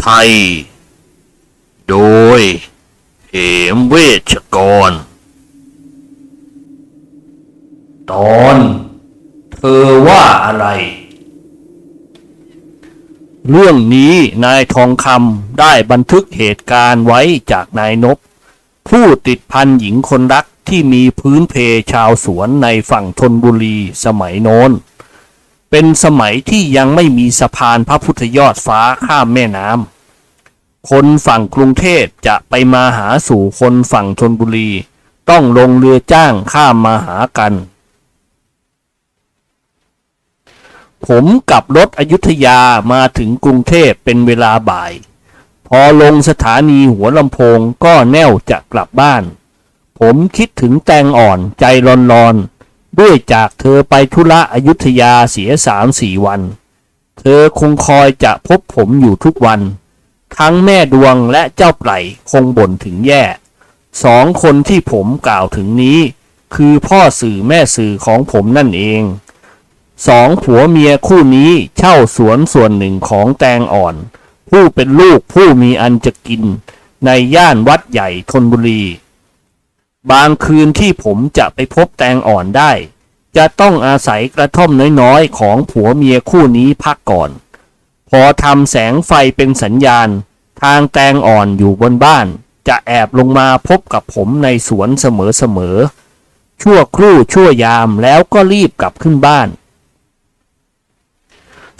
กรุผีไทยโดยเหมเวชกร ตอน เธอว่าอะไร เรื่องนี้นายทองคำได้บันทึกเหตุการณ์ไว้จากนายนบผู้ติดพันหญิงคนรักที่มีพื้นเพชาวสวนในฝั่งธนบุรีสมัยโน้น เป็นสมัยที่ยังไม่มีสะพานพระพุทธยอดฟ้าข้ามแม่น้ำ คนฝั่งกรุงเทพจะไปมาหาสู่คนฝั่งธนบุรี ต้องลงเรือจ้างข้ามมาหากัน ผมกับรถอยุธยามาถึงกรุงเทพเป็นเวลาบ่าย พอลงสถานีหัวลำโพงก็แน่วจะกลับบ้าน ผมคิดถึงแตงอ่อนใจร้อนๆ ด้วยจากเธอไปธุระอยุธยาเสียสามสี่วัน เธอคงคอยจะพบผมอยู่ทุกวัน ทั้งแม่ดวงและเจ้าไพรคงบ่นถึงแย่ สองคนที่ผมกล่าวถึงนี้ คือพ่อสื่อแม่สื่อของผมนั่นเอง สองผัวเมียคู่นี้เช่าสวนส่วนหนึ่งของแตงอ่อน ผู้เป็นลูกผู้มีอันจะกิน ในย่านวัดใหญ่ธนบุรี บางคืนที่ผมจะไปพบแตงอ่อนได้ จะต้องอาศัยกระท่อมน้อยๆ ของผัวเมียคู่นี้พักก่อน พอทำแสงไฟเป็นสัญญาณ ทางแตงอ่อนอยู่บนบ้าน จะแอบลงมาพบกับผมในสวนเสมอๆ ชั่วครู่ชั่วยามแล้วก็รีบกลับขึ้นบ้าน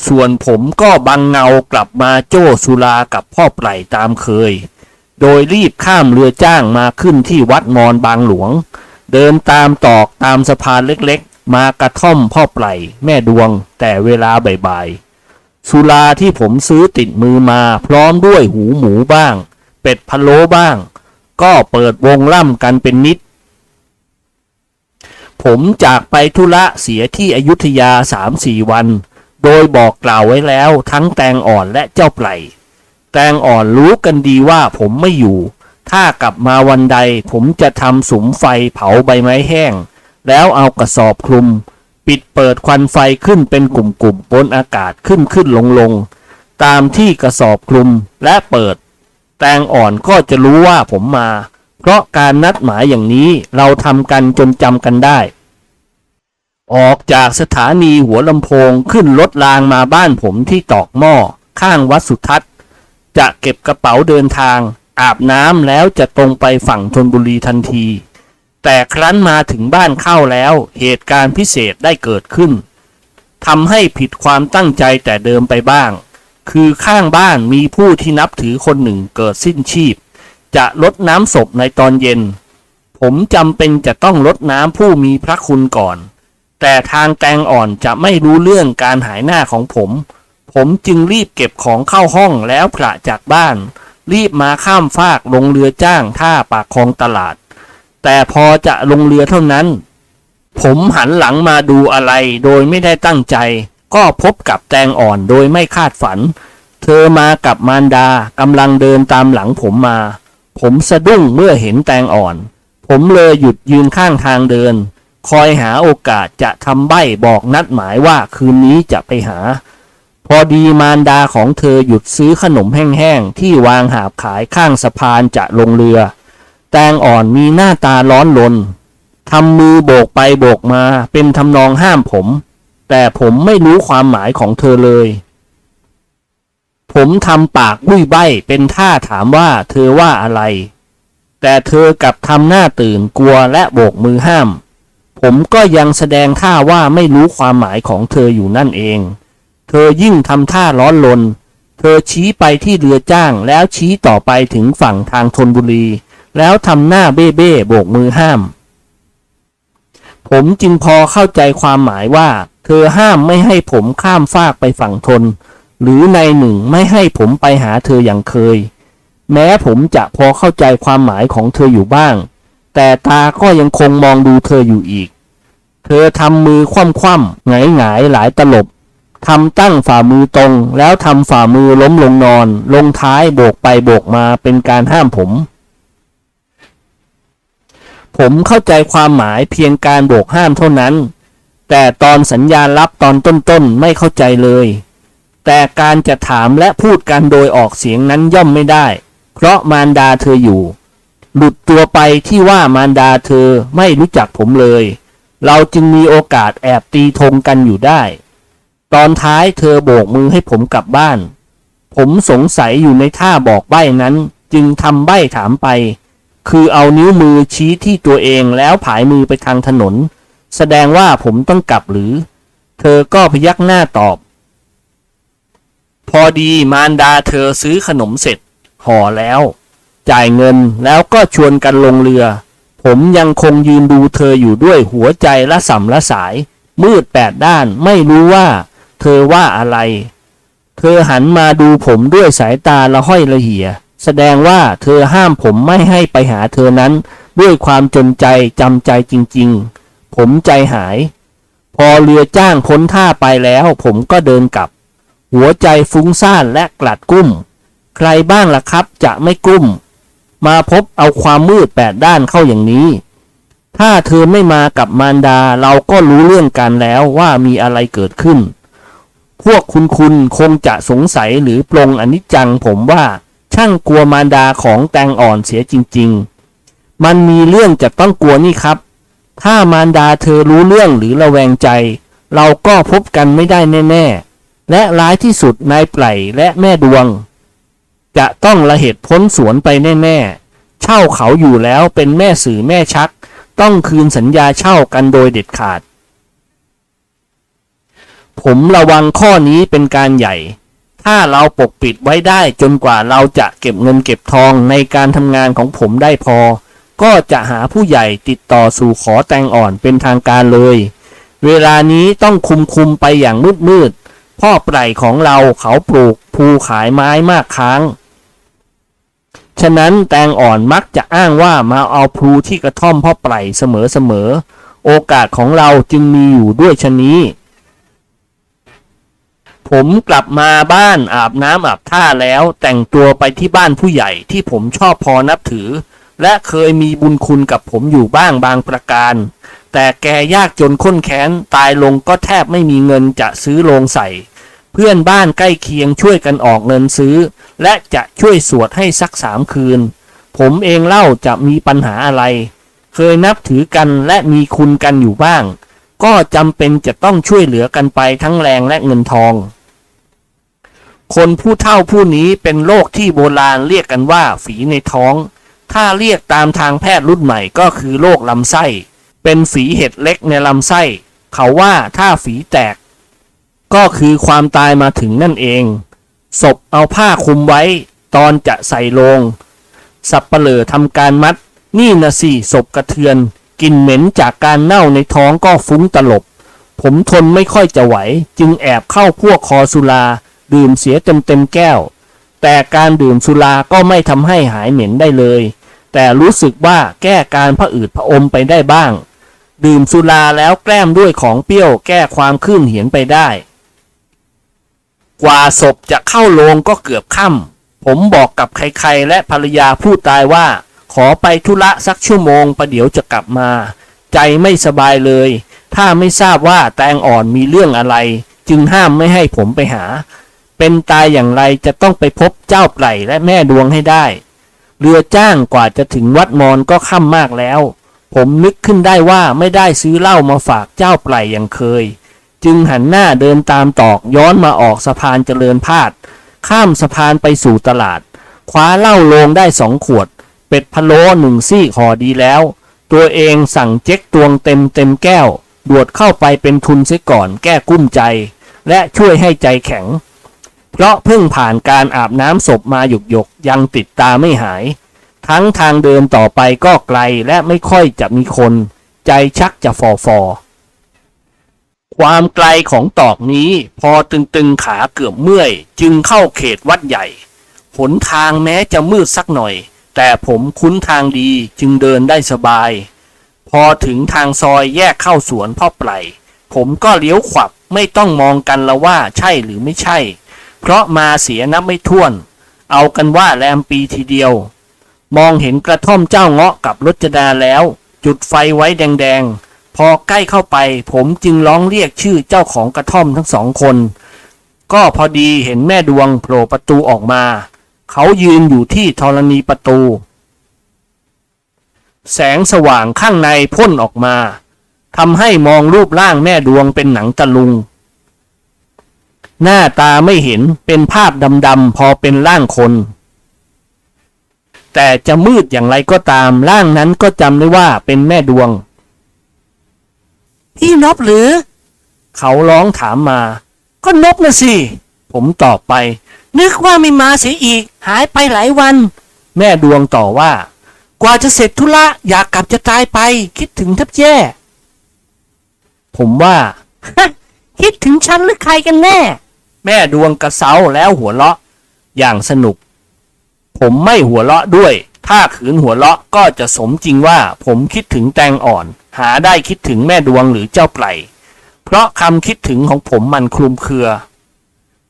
ส่วนผมก็บังเงากลับมาโจ้สุรากับพ่อไพรตามเคย โดยรีบข้ามเรือจ้างมาขึ้นที่วัดมอนบางหลวง เดินตามตอกตามสะพานเล็กๆ มากระท่อมพ่อไพรแม่ดวง แต่เวลาบ่ายๆสุราที่ผมซื้อติดมือมาพร้อมด้วยหูหมูบ้าง เป็ดพะโล้บ้าง ก็เปิดวงล่ำกันเป็นนิด ผมจากไปธุระเสียที่อยุธยาสามสี่วัน โดยบอกกล่าวไว้แล้วทั้งแตงอ่อนและเจ้าไพร แตงอ่อนรู้กันดีว่าผมไม่อยู่ ถ้ากลับมาวันใดผมจะทำสุมไฟเผาใบไม้แห้ง แล้วเอากระสอบคลุม ปิดเปิดควันไฟขึ้นเป็นกลุ่มๆบนอากาศขึ้นขึ้นลงลงตามที่กระสอบคลุมและเปิด แตงอ่อนก็จะรู้ว่าผมมา เพราะการนัดหมายอย่างนี้เราทำกันจนจำกันได้ ออกจากสถานีหัวลำโพงขึ้นรถรางมาบ้านผมที่ตอกหม้อข้างวัดสุทัศน์ จะเก็บกระเป๋าเดินทาง อาบน้ำแล้วจะตรงไปฝั่งธนบุรีทันที แต่ครั้นมาถึงบ้านเข้าแล้วเหตุการณ์พิเศษได้เกิดขึ้นทำให้ผิดความตั้งใจแต่เดิมไปบ้าง คือข้างบ้านมีผู้ที่นับถือคนหนึ่งเกิดสิ้นชีพ จะลดน้ำศพในตอนเย็น ผมจำเป็นจะต้องลดน้ำผู้มีพระคุณก่อน แต่ทางแตงอ่อนจะไม่รู้เรื่องการหายหน้าของผม ผมจึงรีบเก็บของเข้าห้องแล้วพระจากบ้าน รีบมาข้ามฟากลงเรือจ้างท่าปากคลองตลาด แต่พอจะลงเรือเท่านั้น ผมหันหลังมาดูอะไรโดยไม่ได้ตั้งใจ ก็พบกับแตงอ่อนโดยไม่คาดฝัน เธอมากับมารดากำลังเดินตามหลังผมมา ผมสะดุ้งเมื่อเห็นแตงอ่อน ผมเลยหยุดยืนข้างทางเดิน คอยหาโอกาสจะทำใบ้บอกนัดหมายว่าคืนนี้จะไปหา พอดีมารดาของเธอหยุดซื้อขนมแห้งๆ ที่วางหาบขายข้างสะพานจะลงเรือ แตงอ่อนมีหน้าตาร้อนรนทำมือโบกไปโบกมาเป็นทำนองห้ามผม แต่ผมไม่รู้ความหมายของเธอเลย ผมทำปากบุ้ยใบ้เป็นท่าถามว่าเธอว่าอะไร แต่เธอกลับทำหน้าตื่นกลัวและโบกมือห้าม ผมก็ยังแสดงท่าว่าไม่รู้ความหมายของเธออยู่นั่นเอง เธอยิ่งทำท่าร้อนลน เธอชี้ไปที่เรือจ้างแล้วชี้ต่อไปถึงฝั่งทางธนบุรี แล้วทำหน้าเบ้เบ้โบกมือห้าม ผมจึงพอเข้าใจความหมายว่า เธอห้ามไม่ให้ผมข้ามฟากไปฝั่งทน หรือในหนึ่งไม่ให้ผมไปหาเธออย่างเคย แม้ผมจะพอเข้าใจความหมายของเธออยู่บ้าง แต่ตาก็ยังคงมองดูเธออยู่อีก เธอทำมือคว่ำๆหงายหงายๆหลายตลบ ทำตั้งฝ่ามือตรง แล้วทำฝ่ามือล้มลงนอน ลงท้ายโบกไปโบกมาเป็นการห้ามผม ผมเข้าใจความหมายเพียงการโบกห้ามเท่านั้น แต่ตอนสัญญาณรับตอนต้นๆไม่เข้าใจเลย แต่การจะถามและพูดกันโดยออกเสียงนั้นย่อมไม่ได้ เพราะมารดาเธออยู่ หลุดตัวไปที่ว่ามารดาเธอไม่รู้จักผมเลย เราจึงมีโอกาสแอบตีธงกันอยู่ได้ ตอนท้ายเธอโบกมือให้ผมกลับบ้าน ผมสงสัยอยู่ในท่าบอกใบ้นั้น จึงทำใบ้ถามไป คือเอานิ้วมือชี้ที่ตัวเองแล้วผายมือไปทางถนน แสดงว่าผมต้องกลับหรือ เธอก็พยักหน้าตอบ พอดีมารดาเธอซื้อขนมเสร็จ ห่อแล้ว จ่ายเงินแล้วก็ชวนกันลงเรือ ผมยังคงยืนดูเธออยู่ด้วยหัวใจละสัมละสาย มืดแปดด้านไม่รู้ว่า เธอว่าอะไร เธอหันมาดูผมด้วยสายตาละห้อยละเหี่ย แสดงว่าเธอห้ามผมไม่ให้ไปหาเธอนั้น ด้วยความจนใจจำใจจริง ๆ ผมใจหาย พอเรือจ้างพ้นท่าไปแล้วผมก็เดินกลับ หัวใจฟุ้งซ่านและกลัดกุ้ม ใครบ้างล่ะครับจะไม่กุ้ม มาพบเอาความมืดแปดด้านเข้าอย่างนี้ถ้าเธอไม่มากับมารดาเราก็รู้เรื่องกันแล้วว่ามีอะไรเกิดขึ้น พวกคุณคุณคงจะสงสัยหรือปลงอนิจจังผมว่าช่างกลัวมารดาของแตงอ่อนเสียจริง ๆ มันมีเรื่องจะต้องกลัวนี่ครับ ถ้ามารดาเธอรู้เรื่องหรือระแวงใจ เราก็พบกันไม่ได้แน่ ๆ และร้ายที่สุดนายไพร่และแม่ดวง จะต้องละเหตุพ้นสวนไปแน่ ๆ เช่าเขาอยู่แล้วเป็นแม่สื่อแม่ชัก ต้องคืนสัญญาเช่ากันโดยเด็ดขาด ผมระวังข้อนี้เป็นการใหญ่ ถ้าเราปกปิดไว้ได้จนกว่าเราจะเก็บเงินเก็บทองในการทำงานของผมได้พอ ก็จะหาผู้ใหญ่ติดต่อสู่ขอแตงอ่อนเป็นทางการเลย เวลานี้ต้องคุมคุมไปอย่างมืดมืดพ่อไพร่ของเราเขาปลูกภูขายไม้มากค้าง ฉะนั้นแตงอ่อนมักจะอ้างว่ามาเอาพลูที่กระท่อมพ่อไพร่เสมอๆ โอกาสของเราจึงมีอยู่ด้วยชนี้ ผมกลับมาบ้านอาบน้ำอาบท่าแล้ว แต่งตัวไปที่บ้านผู้ใหญ่ที่ผมชอบพอนับถือ และเคยมีบุญคุณกับผมอยู่บ้างบางประการ แต่แกยากจนข้นแค้นตายลงก็แทบไม่มีเงินจะซื้อโลงใส่เพื่อนบ้านใกล้เคียงช่วยกันออกเงินซื้อ และจะช่วยสวดให้สักสามคืน ผมเองเล่าจะมีปัญหาอะไร เคยนับถือกันและมีคุณกันอยู่บ้าง ก็จำเป็นจะต้องช่วยเหลือกันไปทั้งแรงและเงินทอง คนผู้เฒ่าผู้นี้เป็นโรคที่โบราณเรียกกันว่าฝีในท้อง ถ้าเรียกตามทางแพทย์รุ่นใหม่ก็คือโรคลำไส้ เป็นฝีเห็ดเล็กในลำไส้ เขาว่าถ้าฝีแตก ก็คือความตายมาถึงนั่นเอง ศพเอาผ้าคลุมไว้ ตอนจะใส่ลง สับเปลือทำการมัด นี่นะสิศพกระเทือนกลิ่นเหม็นจากการเน่าในท้องก็ฟุ้งตลบ ผมทนไม่ค่อยจะไหว จึงแอบเข้าพวกคอสุรา ดื่มเสียเต็มเต็มแก้ว แต่การดื่มสุราก็ไม่ทำให้หายเหม็นได้เลย แต่รู้สึกว่าแก้การผะอืดผะอมไปได้บ้าง ดื่มสุราแล้วแกล้มด้วยของเปรี้ยวแก้ความขึ้นเหียนไปได้ กว่าศพจะเข้าโลงก็เกือบค่ำผมบอกกับใครๆ และภรรยาผู้ตายว่า ขอไปธุระสักชั่วโมงประเดี๋ยวจะกลับมา ใจไม่สบายเลย ถ้าไม่ทราบว่าแตงอ่อนมีเรื่องอะไรจึงห้ามไม่ให้ผมไปหา เป็นตายอย่างไรจะต้องไปพบเจ้าไพร่และแม่ดวงให้ได้ เรือจ้างกว่าจะถึงวัดมอนก็ค่ำมากแล้ว ผมนึกขึ้นได้ว่าไม่ได้ซื้อเหล้ามาฝากเจ้าไพร่อย่างเคย จึงหันหน้าเดินตามตอกย้อนมาออกสะพานเจริญพาดข้ามสะพานไปสู่ตลาด คว้าเหล้าโลงได้สองขวด เป็ดพะโล้หนึ่งซี่ห่อดีแล้ว ตัวเองสั่งเจ๊กตวงเต็มเต็มแก้วดวดเข้าไปเป็นทุนเสียก่อนแก้กุ้มใจ และช่วยให้ใจแข็ง เพราะเพิ่งผ่านการอาบน้ำศพมาหยกหยกยังติดตาไม่หาย ทั้งทางเดินต่อไปก็ไกลและไม่ค่อยจะมีคน ใจชักจะฟอฟอความไกลของตอกนี้พอตึงๆขาเกือบเมื่อย จึงเข้าเขตวัดใหญ่ หนทางแม้จะมืดสักหน่อย แต่ผมคุ้นทางดีจึงเดินได้สบาย พอถึงทางซอยแยกเข้าสวนพ่อไพรผมก็เลี้ยวขวับไม่ต้องมองกันละว่าใช่หรือไม่ใช่ เพราะมาเสียนับไม่ถ้วน เอากันว่าแรมปีทีเดียว มองเห็นกระท่อมเจ้าเงาะกับรจดาแล้ว จุดไฟไว้แดงๆ พอใกล้เข้าไป ผมจึงร้องเรียกชื่อเจ้าของกระท่อมทั้งสองคน ก็พอดีเห็นแม่ดวงโผล่ประตูออกมา เขายืนอยู่ที่ธรณีประตู แสงสว่างข้างในพ่นออกมาทำให้มองรูปร่างแม่ดวงเป็นหนังตะลุง หน้าตาไม่เห็นเป็นภาพดำๆพอเป็นร่างคน แต่จะมืดอย่างไรก็ตามร่างนั้นก็จำได้ว่าเป็นแม่ดวง พี่นบหรือ เขาร้องถามมา ก็นบนะสิ ผมตอบไป นึกว่าไม่มาเสียอีก หายไปหลายวัน แม่ดวงต่อว่า กว่าจะเสร็จธุระอยากกลับจะตายไป คิดถึงแทับแย่ ผมว่า คิดถึงฉันหรือใครกันแน่ แม่ดวงกระเซาแล้วหัวเราะ อย่างสนุก ผมไม่หัวเราะด้วย ถ้าขืนหัวเราะก็จะสมจริงว่า ผมคิดถึงแตงอ่อน หาได้คิดถึงแม่ดวงหรือเจ้าไพลเพราะคำคิดถึงของผมมันคลุมเครือ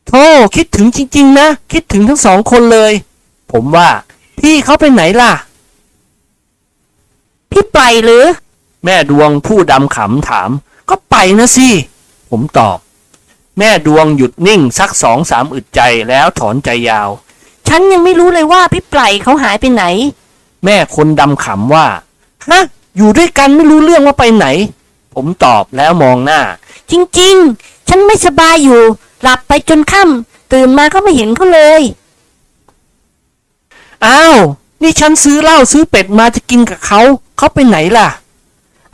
โธ่คิดถึงจริง ๆ นะ คิดถึงทั้งสองคนเลย ผมว่า พี่เขาไปไหนล่ะ พี่ไปหรือ แม่ดวงผู้ดำขำถาม ก็ไปนะสิ ผมตอบ แม่ดวงหยุดนิ่งสักสองสามอึดใจแล้วถอนใจยาว ฉันยังไม่รู้เลยว่าพี่ไพรเขาหายไปไหน แม่คนดำขำว่า ฮะ อยู่ด้วยกันไม่รู้เรื่องว่าไปไหน ผมตอบแล้วมองหน้า จริงๆ ฉันไม่สบายอยู่ หลับไปจนค่ำตื่นมาก็ไม่เห็นเขาเลย อ้าว นี่ฉันซื้อเหล้าซื้อเป็ดมาจะกินกับเขา เขาไปไหนล่ะ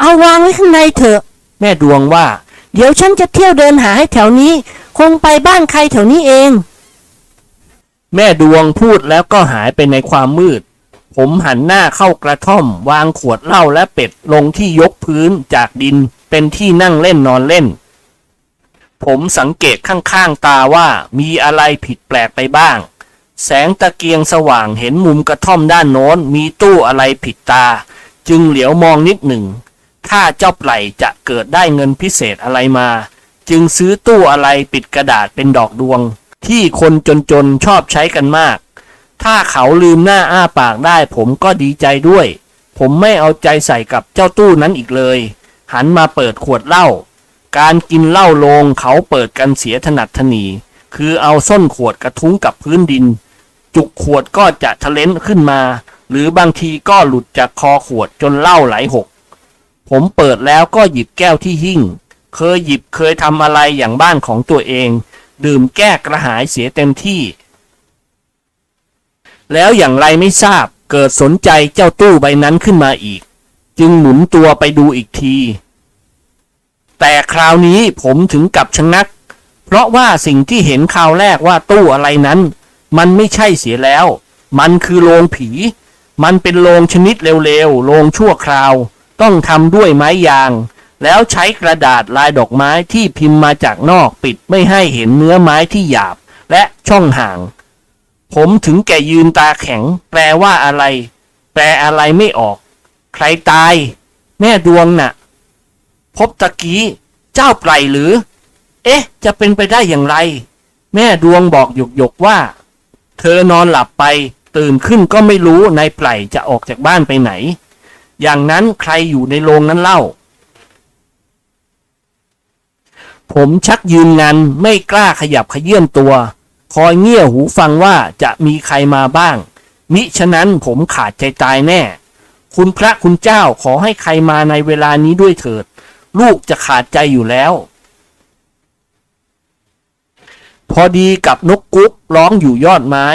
เอาวางไว้ข้างในเถอะ แม่ดวงว่า เดี๋ยวฉันจะเที่ยวเดินหาให้แถวนี้ คงไปบ้านใครแถวนี้เอง แม่ดวงพูดแล้วก็หายไปในความมืด ผมหันหน้าเข้ากระท่อม วางขวดเหล้าและเป็ดลงที่ยกพื้นจากดินเป็นที่นั่งเล่นนอนเล่น ผมสังเกตข้างๆตาว่ามีอะไรผิดแปลกไปบ้าง แสงตะเกียงสว่างเห็นมุมกระท่อมด้านโน้นมีตู้อะไรผิดตา จึงเหลียวมองนิดหนึ่ง ถ้าเจ้าไพลจะเกิดได้เงินพิเศษอะไรมา จึงซื้อตู้อะไรปิดกระดาษเป็นดอกดวง ที่คนจนๆชอบใช้กันมาก ถ้าเขาลืมหน้าอ้าปากได้ผมก็ดีใจด้วย ผมไม่เอาใจใส่กับเจ้าตู้นั้นอีกเลย หันมาเปิดขวดเหล้าการกินเหล้าโลงเขาเปิดกันเสียถนัดถนีคือเอาส้นขวดกระทุ้งกับพื้นดิน จุกขวดก็จะทะเลนขึ้นมา หรือบางทีก็หลุดจากคอขวดจนเหล้าไหลหก ผมเปิดแล้วก็หยิบแก้วที่หิ้ง เคยหยิบเคยทำอะไรอย่างบ้านของตัวเอง ดื่มแก้กระหายเสียเต็มที่ แล้วอย่างไรไม่ทราบเกิดสนใจเจ้าตู้ใบนั้นขึ้นมาอีก จึงหมุนตัวไปดูอีกที แต่คราวนี้ผมถึงกับชะงัก เพราะว่าสิ่งที่เห็นคราวแรกว่าตู้อะไรนั้น มันไม่ใช่เสียแล้ว มันคือโรงผี มันเป็นโรงชนิดเร็วๆโรงชั่วคราว ต้องทำด้วยไม้ยาง แล้วใช้กระดาษลายดอกไม้ที่พิมพ์มาจากนอกปิดไม่ให้เห็นเนื้อไม้ที่หยาบและช่องห่าง ผมถึงแก่ยืนตาแข็ง แปลว่าอะไร แปลอะไรไม่ออก ใครตาย แม่ดวงน่ะ พบตะกี้ เจ้าไพรหรือ เอ๊ะ จะเป็นไปได้อย่างไร แม่ดวงบอกหยกหยกว่า เธอนอนหลับไป ตื่นขึ้นก็ไม่รู้นายไพรจะออกจากบ้านไปไหน อย่างนั้นใครอยู่ในโรงนั้นเล่า ผมชักยืนงันไม่กล้าขยับขยื่นตัว คอยเงี่ยหูฟังว่าจะมีใครมาบ้าง มิฉะนั้นผมขาดใจตายแน่ คุณพระคุณเจ้าขอให้ใครมาในเวลานี้ด้วยเถิด ลูกจะขาดใจอยู่แล้ว พอดีกับนกกุ๊กร้องอยู่ยอดไม้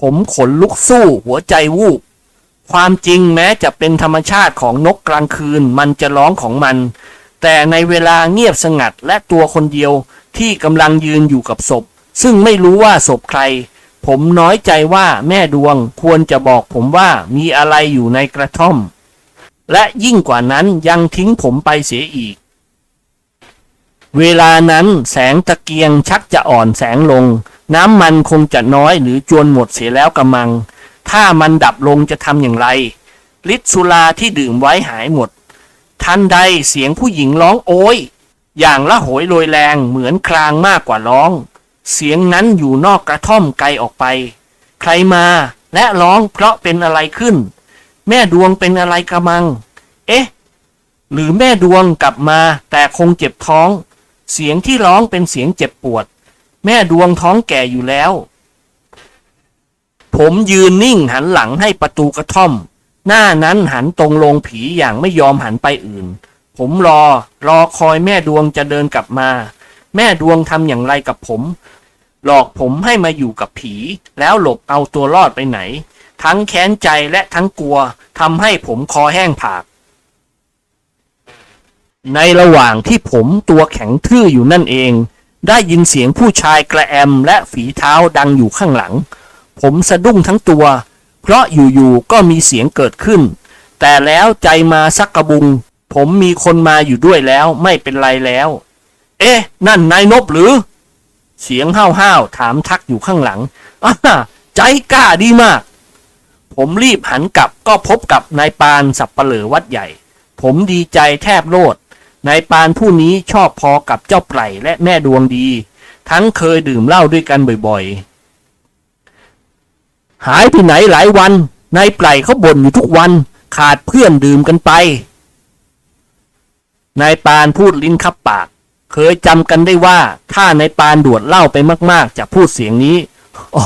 ผมขนลุกสู้หัวใจวูบ ความจริงแม้จะเป็นธรรมชาติของนกกลางคืนมันจะร้องของมัน แต่ในเวลาเงียบสงัดและตัวคนเดียวที่กำลังยืนอยู่กับศพ ซึ่งไม่รู้ว่าศพใคร ผมน้อยใจว่าแม่ดวงควรจะบอกผมว่ามีอะไรอยู่ในกระท่อม และยิ่งกว่านั้นยังทิ้งผมไปเสียอีก เวลานั้นแสงตะเกียงชักจะอ่อนแสงลง น้ำมันคงจะน้อยหรือจวนหมดเสียแล้วกำมัง ถ้ามันดับลงจะทำอย่างไรฤทธิ์สุราที่ดื่มไว้หายหมด ทันใดเสียงผู้หญิงร้องโอยอย่างละโหยโรยแรงเหมือนครางมากกว่าร้อง เสียงนั้นอยู่นอกกระท่อมไกลออกไป ใครมาและร้องเพราะเป็นอะไรขึ้น แม่ดวงเป็นอะไรกระมัง เอ๊ะ หรือแม่ดวงกลับมาแต่คงเจ็บท้อง เสียงที่ร้องเป็นเสียงเจ็บปวด แม่ดวงท้องแก่อยู่แล้ว ผมยืนนิ่งหันหลังให้ประตูกระท่อม หน้านั้นหันตรงลงผีอย่างไม่ยอมหันไปอื่น ผมรอรอคอยแม่ดวงจะเดินกลับมา แม่ดวงทำอย่างไรกับผม หลอกผมให้มาอยู่กับผี แล้วหลบเอาตัวรอดไปไหน ทั้งแค้นใจและทั้งกลัวทำให้ผมคอแห้งผาก ในระหว่างที่ผมตัวแข็งทื่ออยู่นั่นเอง ได้ยินเสียงผู้ชายกระแอมและฝีเท้าดังอยู่ข้างหลัง ผมสะดุ้งทั้งตัว เพราะอยู่ๆก็มีเสียงเกิดขึ้น แต่แล้วใจมาสักกระบุง ผมมีคนมาอยู่ด้วยแล้วไม่เป็นไรแล้ว เอ๊ะ นั่นนายนบหรือ เสียงห้าวๆถามทักอยู่ข้างหลังอ่าใจกล้าดีมาก ผมรีบหันกลับก็พบกับนายปานสับปเหลือวัดใหญ่ ผมดีใจแทบโลดนายปานผู้นี้ชอบพอกับเจ้าไพรและแม่ดวงดี ทั้งเคยดื่มเหล้าด้วยกันบ่อยๆ หายไปไหนหลายวันนายไพร่เขาบ่นอยู่ทุกวัน ขาดเพื่อนดื่มกันไป นายปานพูดลิ้นคับปาก เคยจำกันได้ว่า ถ้านายปานดวดเหล้าไปมาก ๆ จะพูดเสียงนี้อ๋อ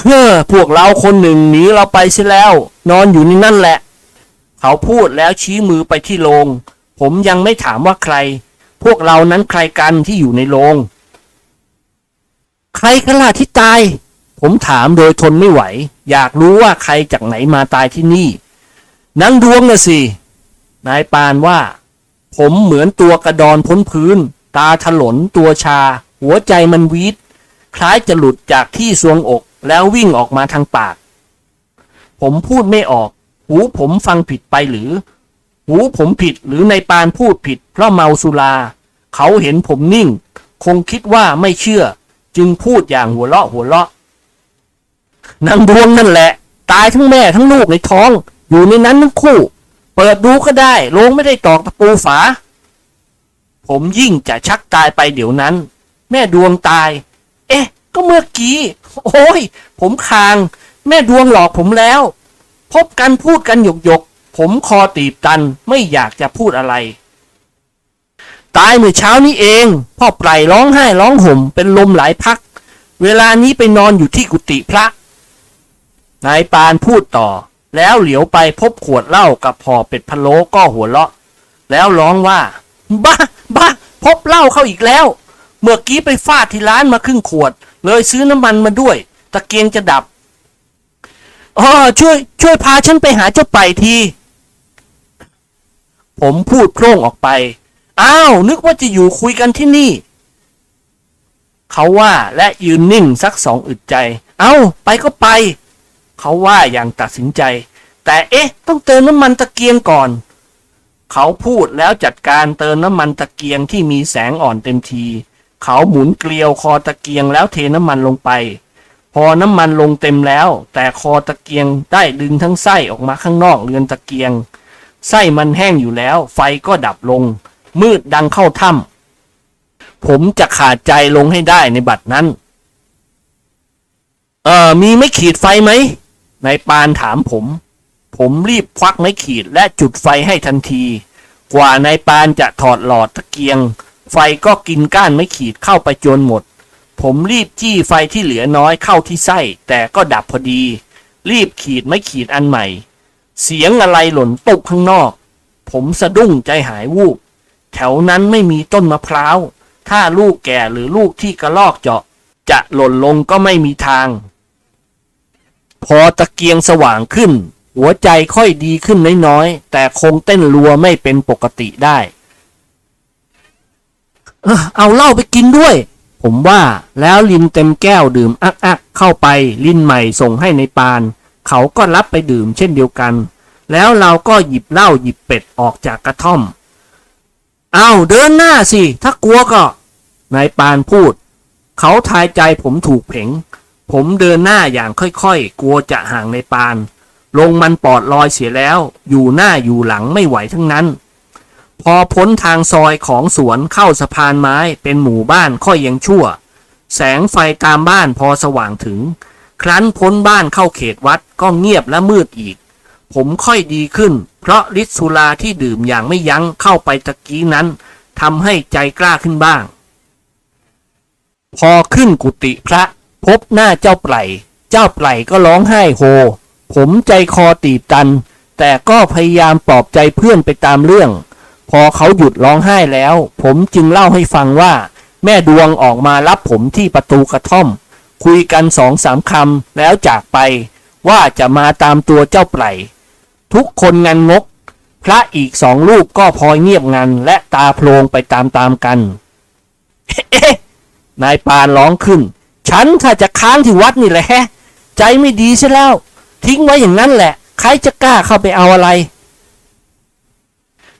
เฮ้อพวกเราคนหนึ่งหนีเราไปเสียแล้ว นอนอยู่ในนั่นแหละ เขาพูดแล้วชี้มือไปที่โรงผมยังไม่ถามว่าใคร พวกเรานั้นใครกันที่อยู่ในโรงใครกันล่ะที่ตาย ผมถามโดยทนไม่ไหว อยากรู้ว่าใครจากไหนมาตายที่นี่นางดวงน่ะสินายปานว่า ผมเหมือนตัวกระดอนพ้นพื้น ตาถลนตัวชา หัวใจมันวีดคล้ายจะหลุดจากที่ซวงอกแล้ววิ่งออกมาทางปาก ผมพูดไม่ออก หูผมฟังผิดไปหรือ หูผมผิดหรือในายปานพูดผิด เพราะเมาสุรา เขาเห็นผมนิ่ง คงคิดว่าไม่เชื่อ จึงพูดอย่างหัวเราะหัวเราะ นางดวงนั่นแหละ ตายทั้งแม่ทั้งลูกในท้อง อยู่ในนั้นทั้งคู่ เปิดดูก็ได้โลงไม่ได้ตอกตะปูฝา ผมยิ่งจะชักตายไปเดี๋ยวนั้น แม่ดวงตาย เอ๊ะ ก็เมื่อกี้ โอ้ย ผมคาง แม่ดวงหลอกผมแล้ว พบกันพูดกันหยกหยกผมคอตีบตันไม่อยากจะพูดอะไร ตายเมื่อเช้านี้เอง พ่อไพรร้องไห้ร้องห่มเป็นลมหลายพัก เวลานี้ไปนอนอยู่ที่กุฏิพระ นายปานพูดต่อ แล้วเหลียวไปพบขวดเหล้ากับห่อเป็ดพะโล้ก็หัวเราะ แล้วร้องว่า บ้าบ้าพบเหล้าเข้าอีกแล้ว เมื่อกี้ไปฟาดที่ร้านมาครึ่งขวด เลยซื้อน้ำมันมาด้วย ตะเกียงจะดับอ๋อช่วย ช่วยพาฉันไปหาเจ้าไปทีผมพูดโพร่งออกไป อ้าว นึกว่าจะอยู่คุยกันที่นี่ เขาว่าและยืนนิ่งสักสองอึดใจ เอ้า ไปก็ไป เขาว่าอย่างตัดสินใจ แต่เอ๊ะ ต้องเติมน้ำมันตะเกียงก่อน เขาพูดแล้วจัดการเติมน้ำมันตะเกียงที่มีแสงอ่อนเต็มที เขาหมุนเกลียวคอตะเกียงแล้วเทน้ำมันลงไป พอน้ำมันลงเต็มแล้ว แต่คอตะเกียงได้ดึงทั้งไส้ออกมาข้างนอกเรือนตะเกียง ไส้มันแห้งอยู่แล้ว ไฟก็ดับลง มืดดังเข้าถ้ำผมจะขาดใจลงให้ได้ในบัดนั้น เออมีไม่ขีดไฟไหม นายปานถามผม ผมรีบควักไม้ขีดและจุดไฟให้ทันที กว่านายปานจะถอดหลอดตะเกียง ไฟก็กินก้านไม้ขีดเข้าไปจนหมด ผมรีบจี้ไฟที่เหลือน้อยเข้าที่ไส้ แต่ก็ดับพอดี รีบขีดไม้ขีดอันใหม่ เสียงอะไรหล่นตกข้างนอก ผมสะดุ้งใจหายวูบ แถวนั้นไม่มีต้นมะพร้าว ถ้าลูกแก่หรือลูกที่กระลอกเจาะจะหล่นลงก็ไม่มีทาง พอตะเกียงสว่างขึ้น หัวใจค่อยดีขึ้นน้อยๆ แต่คงเต้นรัวไม่เป็นปกติได้ เอาเหล้าไปกินด้วย ผมว่าแล้วลินเต็มแก้วดื่มอักอักเข้าไปลินใหม่ส่งให้ในปาน เขาก็รับไปดื่มเช่นเดียวกัน แล้วเราก็หยิบเหล้าหยิบเป็ดออกจากกระท่อม เอาเดินหน้าสิ ถ้ากลัวก็นายปานพูด เขาทายใจผมถูกเผง ผมเดินหน้าอย่างค่อยๆ กลัวจะห่างในปาน ลงมันปอดลอยเสียแล้ว อยู่หน้าอยู่หลังไม่ไหวทั้งนั้น พอพ้นทางซอยของสวนเข้าสะพานไม้เป็นหมู่บ้านค่อยยังชั่ว แสงไฟตามบ้านพอสว่างถึง ครั้นพ้นบ้านเข้าเขตวัดก็เงียบและมืดอีก ผมค่อยดีขึ้น เพราะฤทธิ์สุราที่ดื่มอย่างไม่ยั้งเข้าไปตะกี้นั้นทำให้ใจกล้าขึ้นบ้างพพอขึ้นกุฏิพระ พบหน้าเจ้าไพรเจ้าไพรก็ร้องไห้โฮ ผมใจคอตีบตัน แต่ก็พยายามปลอบใจเพื่อนไปตามเรื่อง พอเขาหยุดร้องไห้แล้ว ผมจึงเล่าให้ฟังว่า แม่ดวงออกมารับผมที่ประตูกระท่อม คุยกันสองสามคำแล้วจากไป ว่าจะมาตามตัวเจ้าไพรทุกคนงันงก พระอีกสองลูกก็พลอยเงียบงันและตาโพลงไปตามๆกัน เอ๊ะนายปานร้องขึ้น ฉันถ้าจะค้างที่วัดนี่แหละแฮะใจไม่ดีใช่แล้ว ทิ้งไว้อย่างนั้นแหละ ใครจะกล้าเข้าไปเอาอะไร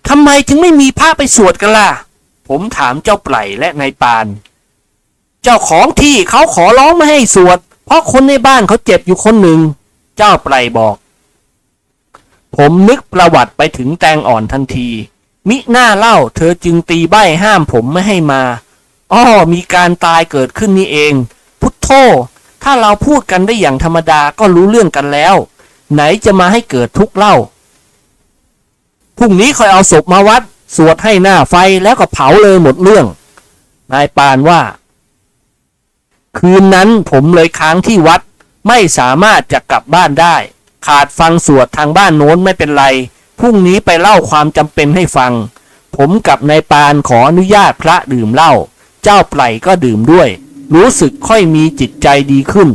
ทำไมถึงไม่มีพระไปสวดกันล่ะ ผมถามเจ้าไพร่และนายปาน เจ้าของที่เขาขอร้องไม่ให้สวด เพราะคนในบ้านเขาเจ็บอยู่คนหนึ่ง เจ้าไพร่บอก ผมนึกประวัติไปถึงแตงอ่อนทันที มิหน้าเล่าเธอจึงตีใบ้ห้ามผมไม่ให้มา อ้อมีการตายเกิดขึ้นนี่เอง ธถ้าเราพูดกันได้อย่างธรรมดาก็รู้เรื่องกันแล้ว ไหนจะมาให้เกิดทุกข์เล่า พรุ่งนี้คอยเอาศพมาวัด สวดให้หน้าไฟแล้วก็เผาเลยหมดเรื่อง นายปานว่า คืนนั้นผมเลยค้างที่วัด ไม่สามารถจะกลับบ้านได้ ขาดฟังสวดทางบ้านโน้นไม่เป็นไร พรุ่งนี้ไปเล่าความจำเป็นให้ฟัง ผมกับนายปานขออนุญาตพระดื่มเหล้า เจ้าไพร่ก็ดื่มด้วย รู้สึกค่อยมีจิตใจดีขึ้น